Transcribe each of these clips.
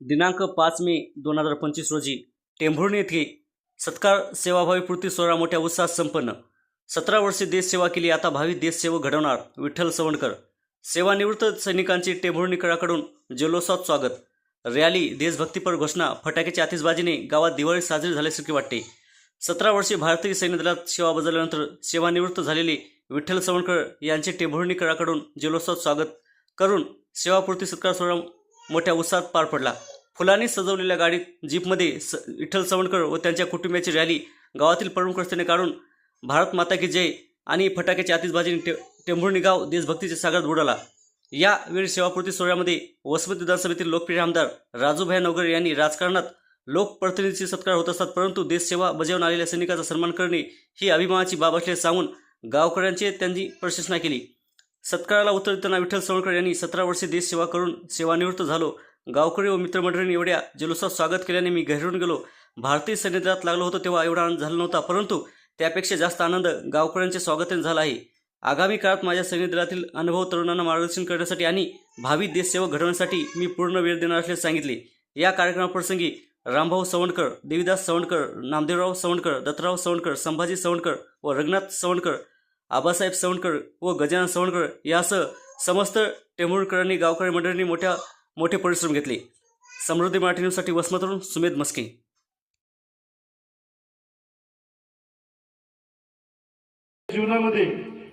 दिनांक पाच मे दोन हजार पंचवीस रोजी टेंभुर्णी येथे सत्कार सेवाभावी पूर्ती सोहळा मोठ्या उत्साहात संपन्न. सतरा वर्षे देशसेवा केली आता भावी देशसेवक घडवणार विठ्ठल सवणकर. सेवानिवृत्त सैनिकांचे टेंभुर्णीकराकडून जल्लोषात स्वागत. रॅली देशभक्तीपर घोषणा फटाक्याच्या आतिषबाजीने गावात दिवाळी साजरी झाल्यासारखे वाटते. सतरा वर्षे भारतीय सैन्य दलात सेवा बजावल्यानंतर सेवानिवृत्त झालेले विठ्ठल सवणकर यांचे टेंभुर्णीकराकडून जल्लोषात स्वागत करून सेवापूर्ती सत्कार सोहळा मोठ्या उत्साहात पार पडला. फुलांनी सजवलेल्या गाडीत जीपमध्ये स विठ्ठल सवणकर व त्यांच्या कुटुंबियाची रॅली गावातील प्रमुख रस्त्याने काढून भारत माता की जय आणि फटाक्याच्या आतिषबाजीने टे टेंभुर्णी गाव देशभक्तीच्या सागरात बुडाला. यावेळी सेवापूर्ती सोहळ्यामध्ये वसमत विधानसभेतील लोकप्रिय आमदार राजूभाई नवगरे यांनी राजकारणात लोकप्रतिनिधीचे सत्कार होत असतात परंतु देशसेवा बजावून आलेल्या सैनिकाचा सन्मान करणे ही अभिमानाची बाब असल्याचे सांगून गावकऱ्यांची त्यांनी प्रशंसना केली. सत्काराला उत्तर देताना विठ्ठल सवणकर यांनी सतरा वर्षे देशसेवा करून सेवानिवृत्त झालो. गावकरी व मित्रमंडळींनी एवढ्या जल्लोषात स्वागत केल्याने मी घरून गेलो. भारतीय सैन्यदलात लागलो होतो तेव्हा एवढा आनंद झाला नव्हता परंतु त्यापेक्षा जास्त आनंद गावकऱ्यांच्या स्वागताने झाला आहे. आगामी काळात माझ्या सैन्यदलातील अनुभव तरुणांना मार्गदर्शन करण्यासाठी आणि भावी देशसेवा घडवण्यासाठी मी पूर्ण वेळ देणार असल्याचे सांगितले. या कार्यक्रमाप्रसंगी रामभाऊ सवणकर देवीदास सवणकर नामदेवराव सवणकर दत्तराव सवणकर संभाजी सवणकर व रघुनाथ सवणकर आबासाहेब सवणकर व गजानन सवणकर यासह समस्त टेंभुर्णकरांनी गावकरी मंडळींनी मोठ्या मोठे परिश्रम घेतले. समृद्धी मराठी न्यूजसाठी वसमतरून सुमेध मस्के. जीवनामध्ये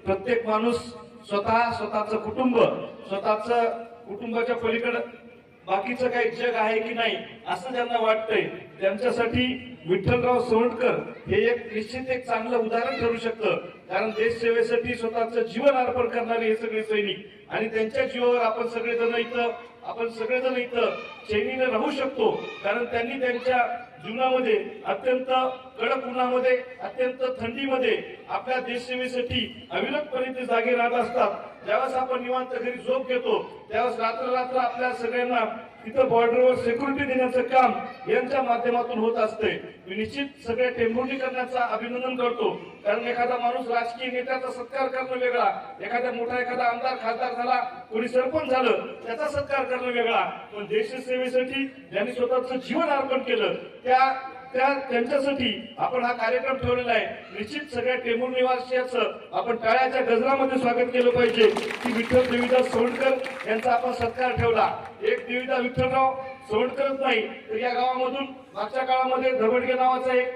प्रत्येक माणूस स्वतः स्वतःचं कुटुंब स्वतःचं कुटुंबाच्या पलीकडे बाकीचं काही जग आहे की नाही असं ज्यांना वाटतंय त्यांच्यासाठी विठ्ठलराव सोंडकर हे एक निश्चित एक चांगलं उदाहरण ठरू शकतं. कारण देश सेवेसाठी स्वतःचं जीवन अर्पण करणारे हे सगळे सैनिक. आणि त्यांच्या जीवावर आपण सगळेजण इथं आपण सगळेजण इथं चैनीने राहू शकतो. कारण त्यांनी त्यांच्या जीवनामध्ये अत्यंत कडक उन्हामध्ये अत्यंत थंडीमध्ये आपल्या देशसेवेसाठी अविरतपणे ते जागे राहत असतात. ज्यावेळेस आपण निवांत घरी झोप घेतो त्यावेळेस रात्र रात्र आपल्या सगळ्यांना तिथं बॉर्डरवर सिक्युरिटी देण्याचं काम यांच्या माध्यमातून होत असते. मी निश्चित सगळ्या टेंभुर्णी करण्याचा अभिनंदन करतो. कारण एखादा माणूस राजकीय नेत्याचा सत्कार करणं वेगळा एखादा मोठा एखादा आमदार खासदार झाला कोणी सरपंच झालं त्याचा सत्कार करणं वेगळा. पण देशसेवेसाठी ज्यांनी स्वतःचं जीवन अर्पण केलं त्या त्या त्या त्यांच्यासाठी आपण हा कार्यक्रम ठेवलेला आहे. निश्चित सगळ्या टेंभूर निवासियाचं आपण टाळ्याच्या गजरामध्ये स्वागत केलं पाहिजे. की विठ्ठल देवीदास सोंडकर यांचा आपण सत्कार ठेवला. एक देवीदा विठ्ठलराव सोंडकरच नाही तर या गावामधून मागच्या काळामध्ये धबडगे नावाचा एक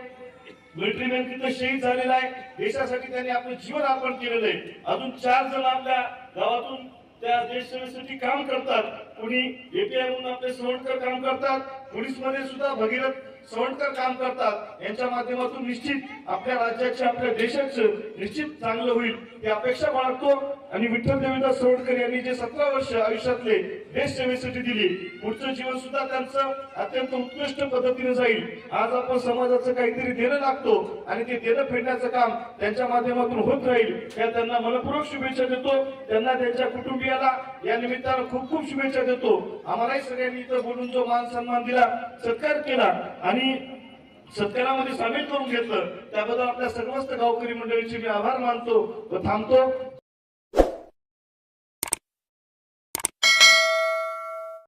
मिलिटरी मॅन तिथं शहीद झालेला आहे. देशासाठी त्यांनी आपलं जीवन अर्पण केलेलं आहे. अजून चार जण आपल्या गावातून त्या देशसेवेसाठी काम करतात. कुणी एपीआय म्हणून आपले सोंडकर काम करतात. पोलीसमध्ये सुद्धा भगीरथ सवणकर काम करतात. यांच्या माध्यमातून निश्चित आपल्या राज्याचे आपल्या देशाचं निश्चित चांगलं होईल ही अपेक्षा बाळगतो. आणि विठ्ठल देवीदास सवणकर यांनी जे सतरा वर्ष आयुष्यातले देश सेवेसाठी दिली पुढचं जीवन सुद्धा त्यांचं अत्यंत उत्कृष्ट पद्धतीने जाईल. आज आपण समाजाचं काहीतरी देणं लागतो आणि ते देणं फेडण्याचं काम त्यांच्या माध्यमातून होत राहील. या त्यांना मनपूर्वक शुभेच्छा देतो. त्यांना त्यांच्या कुटुंबियाला या निमित्तानं खूप खूप शुभेच्छा देतो. आम्हालाही सगळ्यांनी इथं बोलून जो मान सन्मान दिला सत्कार केला आणि आणि सत्कारामध्ये सामील करून घेतलं त्याबद्दल आपल्या सर्वस्त गावकरी मंडळीचे मी आभार मानतो व थांबतो.